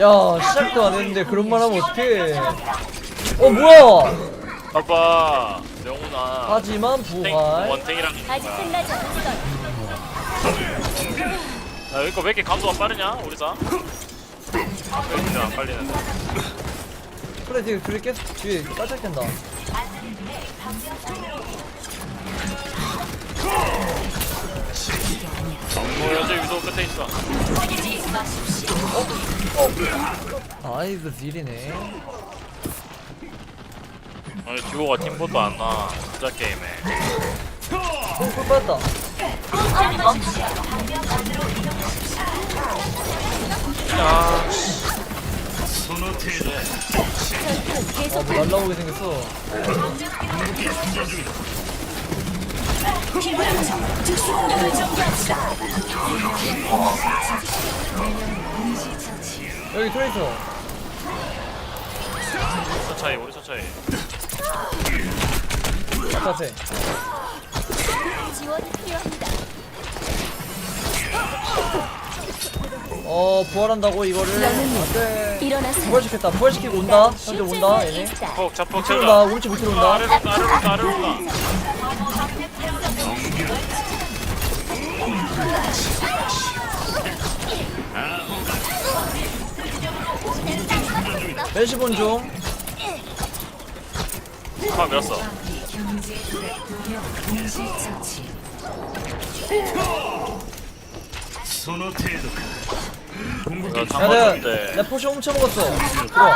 야 시작도 안 했는데 그런 말 하면 어떡해 어 뭐야 봐봐, 명훈아. 하지만 탱, 부활 원탱이랑 아직 끝나지 않았어. 야, 이거 왜 이렇게 감도가 빠르냐, 우리 사? 왜 이렇게 안 빨리는데? 그래 뒤에 둘이 계속 뒤에 깔짝댄다 뭐 여자 위도 끝에 있어. 아이고 딜이네 아니 듀오가 팀보도 안 나. 진짜 게임에. 꿀 빠졌다 야, 아 뭐 날라오게 생겼어 여기 트레이서 차 차이, 우리 차 차이. 앞에 지원이 필요합니다. 어 부활한다고 이거를 안돼 일어나세요. 부활시켰다 부활시키고 온다 현재 온다 얘네 자폭, 자폭 채우자. 우리 집못 아, 들어온다 아래로 온다, 아래로 온다, 아래로 온다. 멜시본 중 아, 밀었어. 나 야, 장관인데. 내가, 내가 포시 훔쳐 먹었어. 들어.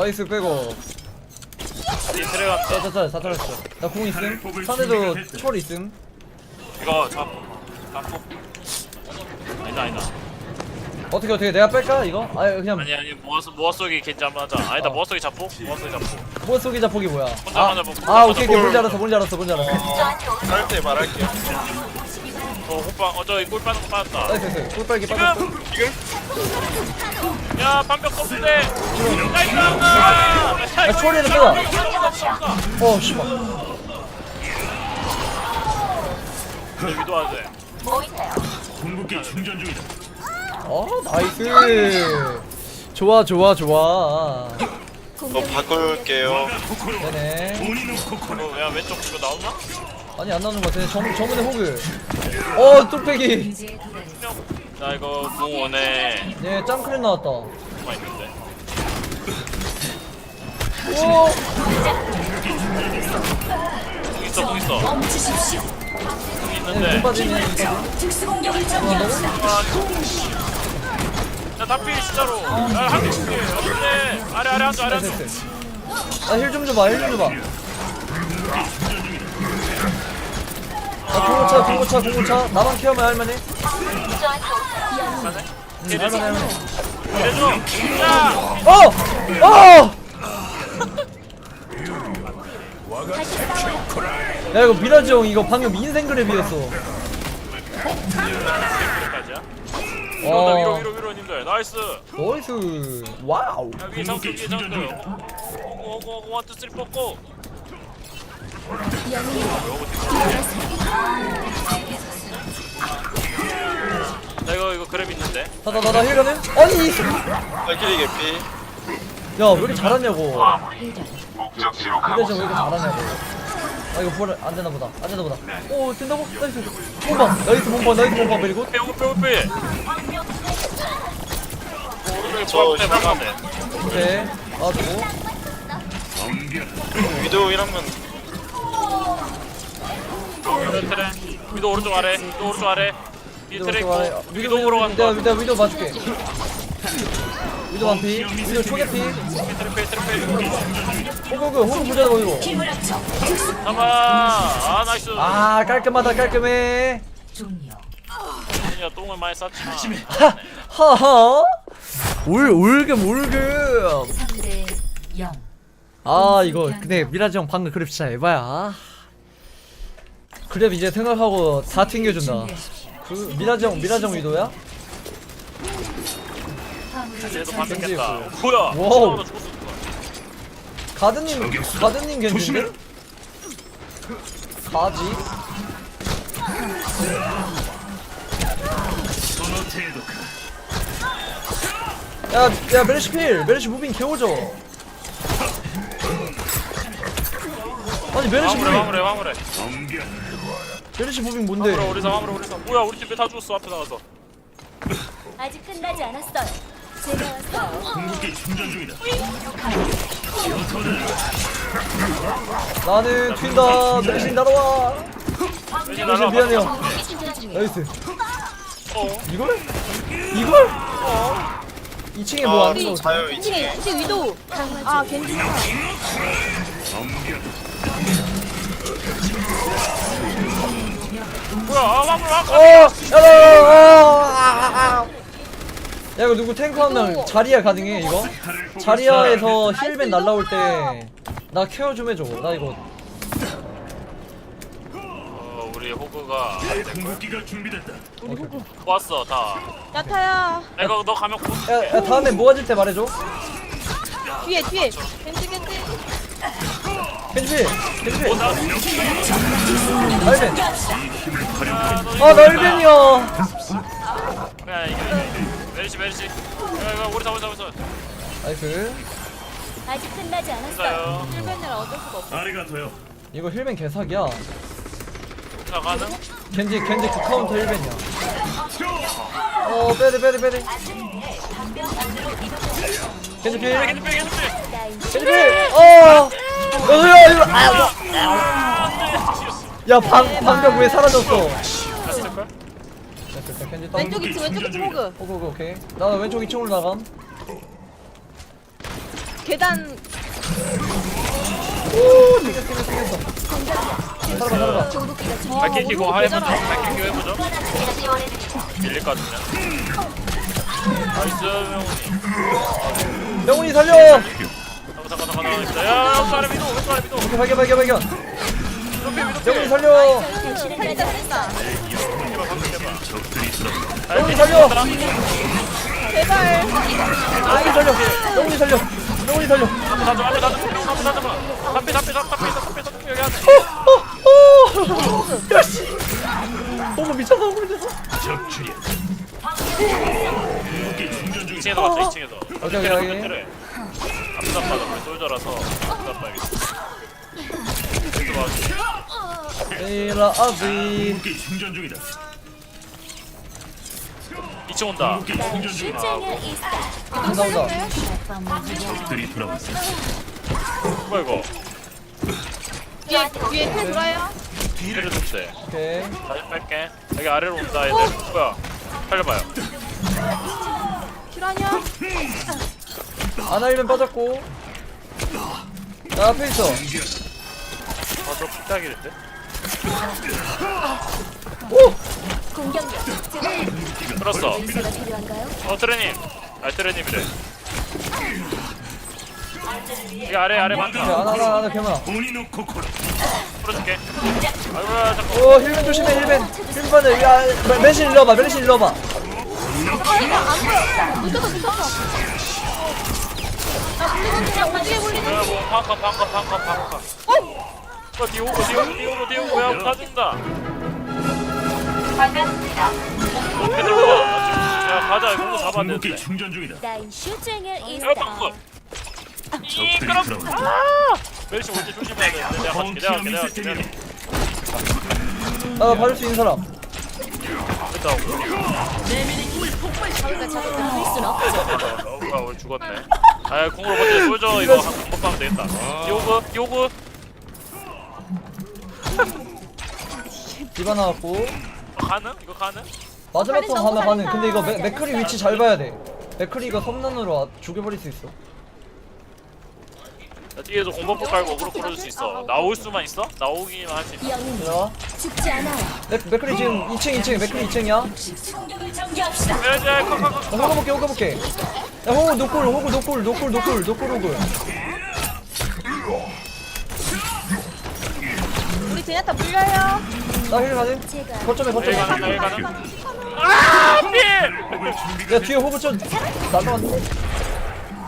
나이스 빼고. 이 트레가 자, 자, 자, 다 잘했어. 나공 있음. 상대도 철 있음. 이거 자 폭, 자폭. 아니다, 아니다. 어떻게 어떻게 내가 뺄까 이거? 아 그냥 아니 아니 모아서 모아쏘기 겐지 한번 하자. 아니다 어. 모아쏘기 자폭, 모아쏘기 자폭. 뭐 쏘기 자폭이 뭐야? 혼자 아, 혼자 먹고, 아 혼자 오케이 오케이. 뭔지 알았어 뭔지 알았어 뭔지 알았어. 할 때 말할게요. 저 호빵 어저 꿀 빠는 거 빠졌다. 나이스 나이스. 꿀빨기 빠졌어. 야 반벽 없는데. 나이스 나이스. 야 초리는 빼다. 어 씨발. 위도 하지. 어 나이스. 좋아 좋아 좋아. 저 바꿀게요. 네네. 어, 야 왼쪽 이거 나오나? 아니 안 나오는 것 같아. 정 정문의 호그. 어 뚝배기. 나 이거 공 원에 예 짱크림 나왔다. 뭐가 있는데. 오. 공 있어 공 있어. 공 네, 있는데. 눈 빠지네. 야 답비 진짜로. 야한 개. 없네. 아래 아래 한쪽 아래 한쪽. 나힐좀 줘봐, 힐 좀 줘봐. 나 공고차, 공고차, 공고차. 나만 키우면 할만해. 응, 할만해, 할만해. 이래줘. 야. 어! 어! 야 이거 미라지 형 이거 방금 인생 그랩이었어. 여기까지야. 위로 와, 위로 위로 위로 님들 나이스. 나이스. 와우. 야 위에 장수 위에 장수. 오고 오고 오고 원투 쓰리 뻗고. 나 이거 이거 그랩 있는데. 다다다다 힐 가는? 아니, 이- 발키리 개피. 야왜 이렇게 잘하냐고. 미라지 형왜 이렇게 잘하냐고. 아 이거 부활 안 되나 보다. 안 되나 보다. 오 된다고? 나이스. 몸방, 나이스 몸방, 나이스 몸방. 빼고 빼고 빼. 오른쪽에 저 막아내. 오케이. 아 주고. 위도우 1학년 트레 트레. 위도 오른쪽 아래. 위도 오른쪽 아래. 위도 보러 내가 간다. 내가 위도 봐줄게. 위도 반피, 위도 초계피. 트레 페. 호구구 호구 부자다 보이고. 잠깐만. 아 나이스. 아 깔끔하다 깔끔해. 야 똥을 많이 쌌지만. 하하. 울 울금 울금. 3대 0. 아 이거 근데 미라지 형 방금 그랩 진짜 에바야. 그랩 이제 생각하고 다 튕겨준다. 그 미라지 형 미라지 형 위도야? 얘도 반격했다. 겐지 뭐야? 와우. 죽었어. 가드님 가드님 견인데? 가지 야, 야, 메르시 필! 메르시 무빙 개오죠? 아니, 메르시 무빙! 화물해 화물해 메르시 무빙 뭔데? 우리사 화물해 우리 사 뭐야 우리 팀왜다 죽었어 앞에 나가서 아직 끝나지 않았어요. 제가 왔어요. 나는 튄다! 메르시 날아와! 날아와 미안해요. 충전. 나이스. 어 이걸? 이걸? 2층에 뭐아안 넣어? 자요 이제 2층에 2층 위도 아 겐지 뭐야 아 화물 어! 화물 야, 야, 야, 야, 이거 누구 탱크 한명 자리야 가능해, 이거? 자리야에서 힐벤 날라올 때, 나 케어 좀 해줘. 나 이거. 어 우리 호그가 궁극기가 준비됐다. 왔어 다 야타야 내가 너 가면 고 야, 야 다음에 모아질 때 말해줘. 뒤에 뒤에 겐지 겐지 겐지, 겐지. 어, 나 날벤. 아, 너 아, 날벤이야. 메리시 메리시 이거 이거 우리 잡아 잡아 나이스. 아직 끝나지 않았어요. 있어요 1벤이라 어쩔 수가 없어 아리가토요. 이거 힐벤 개사기야. 자 가는 겐지, 겐지 그 카운터 힐벤이야. 어, 빼래, 빼래, 빼래. 겐지 필. 겐지 빼 겐지 빼 겐지 필. 어. 야, 이거, 아, 야, 야, 방, 방벽 왜 사라졌어? 됐다, 됐다, 겐지 다운. 왼쪽 2층 왼쪽 2층 호그 오케이, 오케이, 오케이. 나 왼쪽 2층으로 나감. 계단. 살아봐, 살아봐. 발길 끼고 하해보죠 발길 끼고 해보죠 밀릴 것 같으면 나이스 명훈이 명훈이 살려! 잠깐 잠깐 잠깐 잠깐 야 왼쪽 아래 미도 왼쪽 아래 미도 오케이, 발견, 발견, 발견. 이렇게 미도 명훈이 살려! 당신은 살린다 살린다 명훈이 살려! 제발 명훈이 살려! 명훈이 살려! 명훈이 살려! 다 앞에 다 잡아 담배 담배 담배 담배 담배 담배 여기 안에 어, 어! 야, 씨! 너무 미쳤어, 너무 미쳤어. 중이다. 2층에서 봤어 2층에 서 오케이, 오케이, 오케이. 빠져 우리 솔저라서 빠야겠다 에이라, 아비. 궁극기 충전 중이다. 2층 온다. 적들이 돌아온다. 뭐야 이거? 뒤에 뒤에 텔 돌아요. 뒤를 줬대. 오케이. 다시 뺄게. 여기 아래로 온다 애들. 뭐야? 살려봐요. 실화냐? 아나일면 빠졌고. 나 앞에 있어. 아저 피타기인데? 오! 공격력. 필요한가요? 어 트레님 아 트레님이래 여기 아래 아래 많다 개마. 코코로. 풀어줄게 잠깐 오, 힐벤 조심해, 힐벤. 힐벤 받아. 야. 붙었어 붙었어 나 물리건지야 오지게 물리건 야뭐 방컷 방컷 방컷 방컷 어 디오고 디오고 디오고 디오고 야 가준다 들어와 야 가자 잡아야 궁극기 되는데 충전 중이다. 나인 슈쟁의 야 이스타. 방컷 적들이 이끌어 들어온다. 멜시 올때 조심해야 되는데 내가 내가 갈게 내가 갈게 내가 갈게 나 봐줄 수 있는 사람. 됐다 할 수는 없죠. 어, 뭐야 우리 죽었네 아 궁으로 버텨 솔져 이거 한번 먹고 하면 되겠다 디오고 디오고 디바 나왔고. 어, 가능? 이거 가능? 마지막 턴 하나 살린다, 가는. 살린다. 근데 이거 맥, 맥크리 위치 잘 봐야 돼. 맥크리가 섬난으로 와- 죽여버릴 수 있어. 나 뒤에서 공버프 깔고 어그로 끌어줄 수 있어 나올 수만 있어? 나오기만 할 수 있어 영웅 들어와. 죽지 않아요. 맥, 맥크리 지금 2층, 2층, 맥크리 2층이야. 충격을 전개합시다. 야야야 네, 컷컷컷 야, 호그 볼게, 호그 볼게. 야, 호그 노골, 호그 노골, 노골, 노골, 노골, 호그. 제냐타 물려요. 나 힐 가능? 제가 거점에, 거점에. 아 필! 야, 뒤에 호그 좀 날라왔네.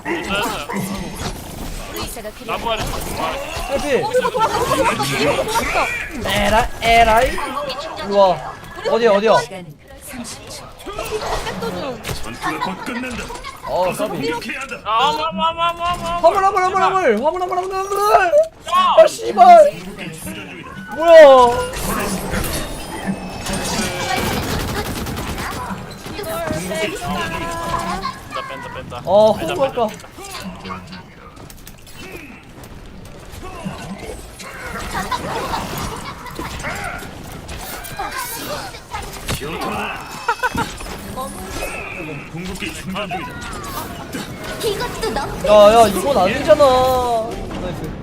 괜찮았어요 의사가 필요. 나무 아래 트래피 에라 에라이. 일로와. 어디야 어디야? 전투가 곧 끝난다. 어 한다. 아마마마마마. 화물 화물 화물 화물. 화물 화물 화물 화물. 아 씨발 뭐야 뺀다 뺀다 뺀다 어 호구 아까 빼자. 궁극기 충전 중이다. 이것도 너. 야야 이건 아니잖아 나이스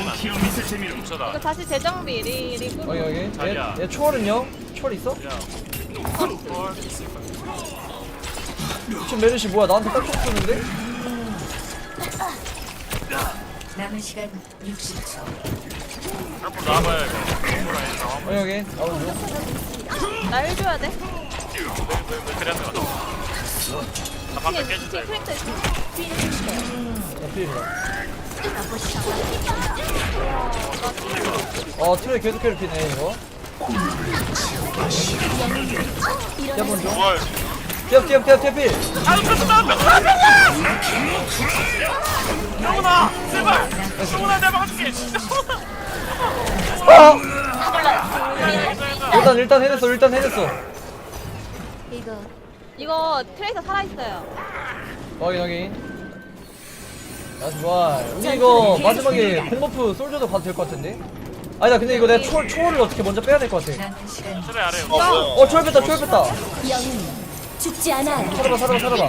펑키어 미세 재미로 뭉쳐다 이거 다시 재정비 리 리그. 여기 여기 자리야. 얘, 얘 초월은요? 초월 있어? 야 헐. 지금 메르시 뭐야 나한테 딱총 쏘는데? 남은 시간 60초. 앞으로 나와봐요 이거 여기 여기 나오죠 날 줘야 돼. 왜 왜 왜 그래 한대 맞아 나 방금 깨진다 뒤에 이거 크랙터 있어. 야 필이다 어 트레이 계속 괴롭히네 이거 뛰어본 중 뭘 뛰어 뛰어 뛰어 뛰어 필 영훈아 제발 영훈아 내가 막아줄게 아! 일단 일단 해냈어 일단 해냈어 이거 이거 트레이서 살아 있어요. 확인 확인 나이스 좋아. 우리 이거 마지막에 공버프 솔저도 가도 될 것 같은데? 아니다 근데 이거 내가 초월, 초월을 어떻게 먼저 빼야 될 것 같아. 그래 아래 어 뭐야 어 초월 뺐다 초월 뺐다. 영웅 죽지 않아요. 살아봐 살아봐 살아봐.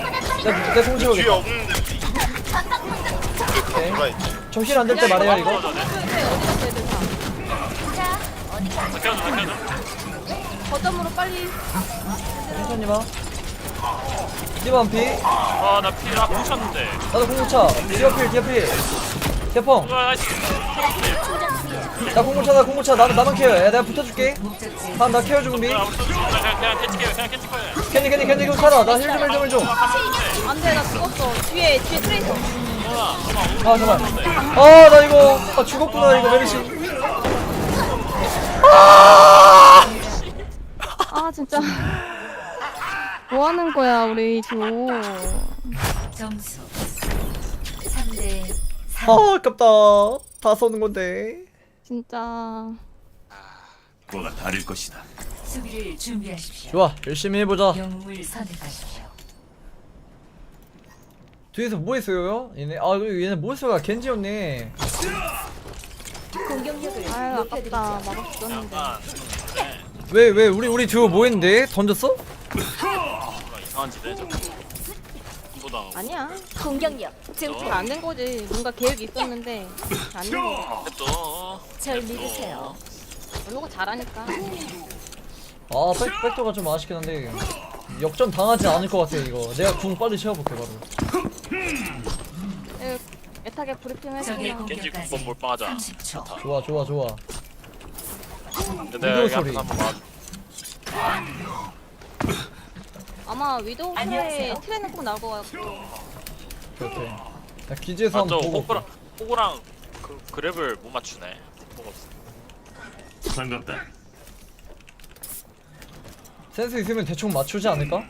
뒤에 채우겠다. 없는데 오케이. 했지. 정신 안 될 때 말해요 이거. 꺼져네 트레이 어디 갔어 애들 다. 나 켜줘 나 켜줘 거점으로 빨리. 천천히 봐 디바 피. 아나 피라 붙였는데. 나도 공구차 디어필 디어필. 대펑. 나이스 나 공구차 나 공구차 나도 나만 케어 야 내가 붙어줄게. 목적지 다음 나 케어 준비. 야 우리 그냥 그냥 캐치게 그냥 캐치 거야 캔디 캔디 캔디 이거 살아 나 힐좀힐좀 힐좀. 안돼 나 죽었어. 뒤에 뒤에 트레이서. 아 잠깐 아나 이거 아 죽었구나 이거 메르시. 아 진짜. 뭐 하는 거야 우리 조. 점수 3대 3. 아 아깝다 다 쏘는 건데 진짜. 뭐가 다를 것이다. 수비를 준비하십시오. 좋아 열심히 해보자 영웅을 선택하십시오. 뒤에서 뭐 했어요 얘네 아 얘네 뭐 했어요 겐지였네 공격력을 아유 아깝다. 높여드리죠. 약간 왜왜 우리 우리 듀오 뭐 했는데 던졌어? 이상한 짓 해, 아니야. 공격력 증폭. 잘안된 거지. 뭔가 계획이 있었는데 안 된 거. 또절 믿으세요. 이거 잘하니까. 아 백, 백도가 좀 아쉽긴 한데 역전 당하지 않을 것 같아 이거 내가 궁 빨리 채워볼게 바로 에, 애타게 브리핑 적의 해주면. 겐지 공격까지 국번 몰빵하자 30초. 좋아 좋아 좋아 근데 내가 여기 소리. 앞에서 한번 봐 아마 위도우 트레 트레는 꼭 나올 것 같고. 그렇대 야 기지에서 맞죠 한번 보고 호구랑 호구랑 그 그랩을 못 맞추네 뭐가 없어 반갑다. 센스 있으면 대충 맞추지 않을까?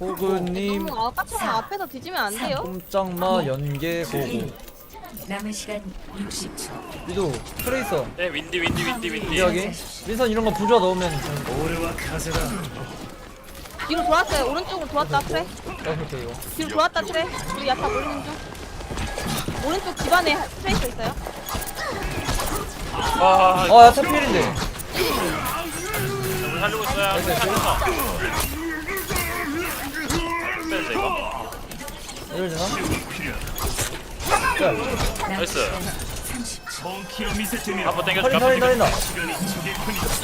호그님 너무 아까처럼 앞에서 뒤지면 안 돼요. 꼼짝마 연계 고고 남은 시간 60초. 위도 트레이서 네 윈디 윈디 윈디 윈디 여기 민선 이런 거 부좌 넣으면 좀 오래와 카세다. 뒤로 돌았어요. 오른쪽으로 돌았다 트레. 이거 뒤로 돌았다 트레. 우리 야타 몰리는 중. 오른쪽 집안에 트레이서 있어요. 아 아야 탑필인데 우리 살리고. 살렸어 빼자 이거 이럴 되나? 야 나이스 한번 편이다.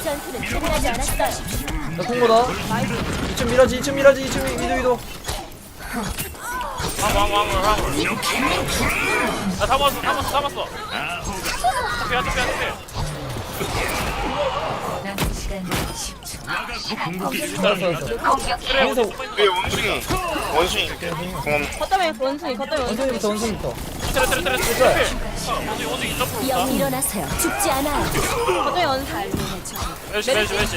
전투는 끝나지 않았어요. 나 통보다. 2층 미라지 2층 미라지 2층 위도 위도 화물 화물 화물 나 잡았어 잡았어 잡았어 잡혀 잡혀 잡혀 남은 시간 시간 10초. 알았어 알았어 그래 여기서 위에 원숭이. 원숭이. 공원. 거점에 원숭이 거점에 원숭이. 원숭이부터 원숭이부터 트레 트레 트레 트레 어디 어디 점프 영 온다 일어나세요. 죽지 않아요. 거점에 원숭이. 멜시 멜시 멜시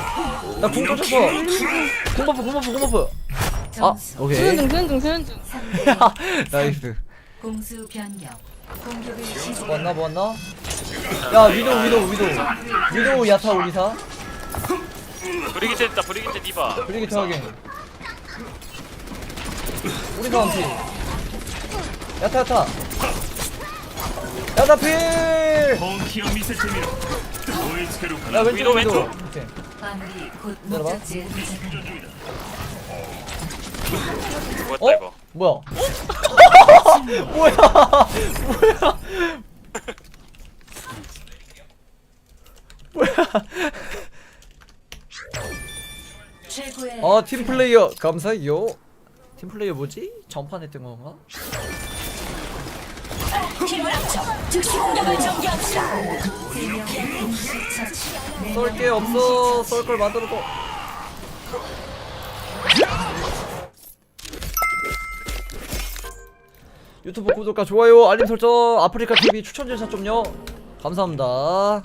나궁 꽂혔어 궁버프 궁버프 궁버프 아 점수 오케이 주는 중 주는 중 주는 중 3대 나이스 공수 변경. 공격을 시작. 왔나 왔나 야 위도우 위도우 위도우 위도우 야타 오리사 브리기테 있다 브리기테 디바 브리기트 확인 오리사 원피 야타 야타 야타 필! 本気を見せてみろ燃え尽きるか 야 ら 왼쪽 위도우, 위도우 왼쪽. 오케이 마무리 곧 내려봐. 목적지에 도착합니다. 뭐였다 어? 이거 뭐야 뭐야 뭐야 뭐야 최고의 아 팀플레이어 감사해요 팀플레이어 뭐지? 전판 했던 건가? 힘을 합쳐 즉시 공격을 전개합시다. 쏠 게 없어. 쏠 걸 만들어도. 유튜브 구독과 좋아요 알림 설정 아프리카 TV 추천 절차 좀요. 감사합니다